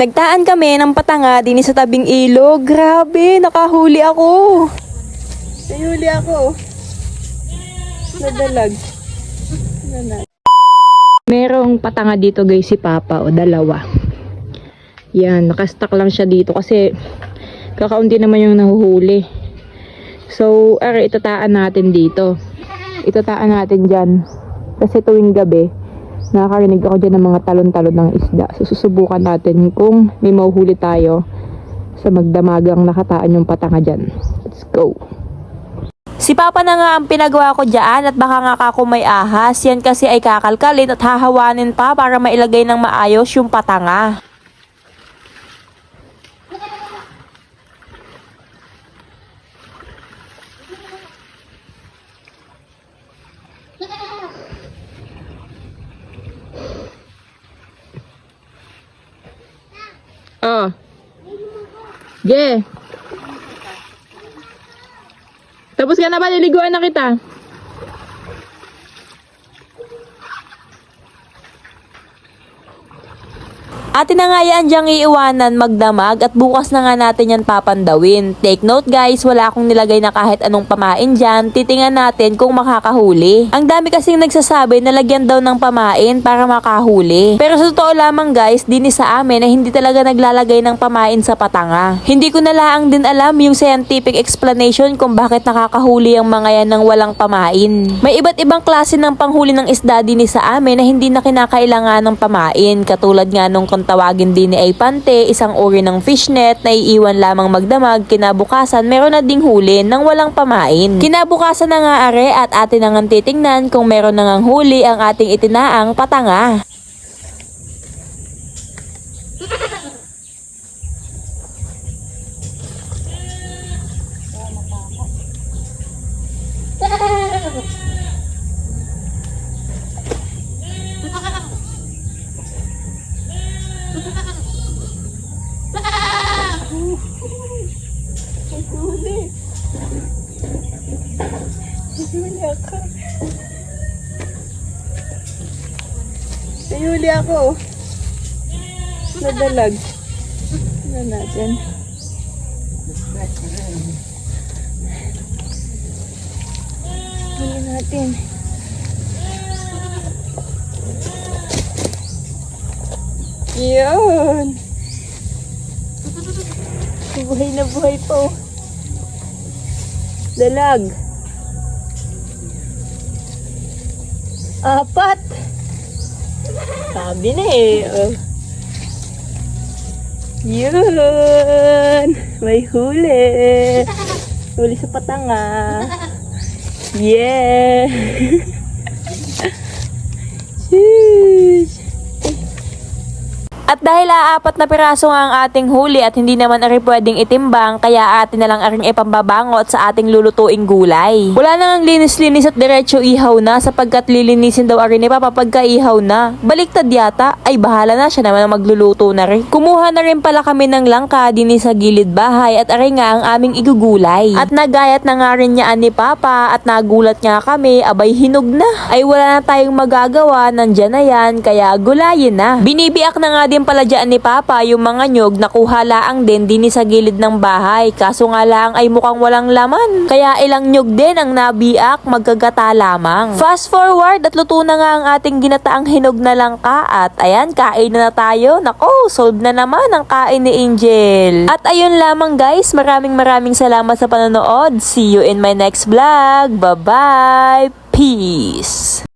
Nagtaan kami ng patanga din sa tabing ilog. Grabe, nakahuli ako. Nahuli ako. Nadalag. Merong patanga dito guys si Papa o dalawa. Yan, nakastock lang siya dito kasi kakaunti naman yung nahuhuli. So, are, itataan natin dito. Itataan natin dyan. Kasi tuwing gabi, nakakarinig ako dyan ng mga talon-talon ng isda. So, susubukan natin kung may mahuhuli tayo sa magdamagang nakataan yung patanga dyan. Let's go. Si Papa na nga ang pinagawa ko dyan at baka nga kako may ahas. Yan kasi ay kakalkalin at hahawanin pa para mailagay ng maayos yung patanga. Oh. Ge. Tapos ka na ba? Niliguan na kita. Atin na nga yan diyang iiwanan magdamag at bukas na nga natin yan papandawin. Take note guys, wala akong nilagay na kahit anong pamain dyan. Titingan natin kung makakahuli. Ang dami kasing nagsasabi na lagyan daw ng pamain para makahuli. Pero sa totoo lamang guys, dinis sa amin na hindi talaga naglalagay ng pamain sa patanga. Hindi ko na laang din alam yung scientific explanation kung bakit nakakahuli ang mga yan ng walang pamain. May iba't ibang klase ng panghuli ng isda dinis sa amin na hindi na kinakailangan ng pamain. Katulad nga nung kung tawagin din ni Aipante, isang uri ng fishnet na iiwan lamang magdamag, kinabukasan meron na ding huli nang walang pamain. Kinabukasan na nga are at atin na nga titingnan kung meron na ngang huli ang ating itinaang patanga. Nahuli ako. Nadalag. Ano natin? Huli natin. Yun! Buhay na buhay po. Dalag. Apat. Sabi na eh. Oh. Yun! May huli! Huli sa patanga. Yeah! At dahil aapat na piraso nga ang ating huli at hindi naman ari pwedeng itimbang, kaya atin na lang aring ipambabangot sa ating lulutuing gulay. Wala na ang linis-linis at diretso ihaw na sapagkat lilinisin daw ari ni Papa pagka ihaw na. Baliktad yata, ay bahala na siya naman ang magluluto na rin. Kumuha na rin pala kami ng langka din sa gilid bahay at ari nga ang aming igugulay. At nagayat na nga rin niya ni Papa at nagulat nga kami, abay hinog na. Ay wala na tayong magagawa, nandyan na yan, kaya gulayin na. Binibiak na nga din pala dyan ni Papa yung mga nyog na kuha laang din din sa gilid ng bahay. Kaso nga lang ay mukhang walang laman. Kaya ilang nyog din ang nabiak, magkagata lamang. Fast forward at luto na nga ang ating ginataang hinog na langka at ayan, kain na, na tayo. Nako, solve na naman ang kain ni Angel. At ayun lamang guys, maraming maraming salamat sa panonood. See you in my next vlog. Bye-bye! Peace!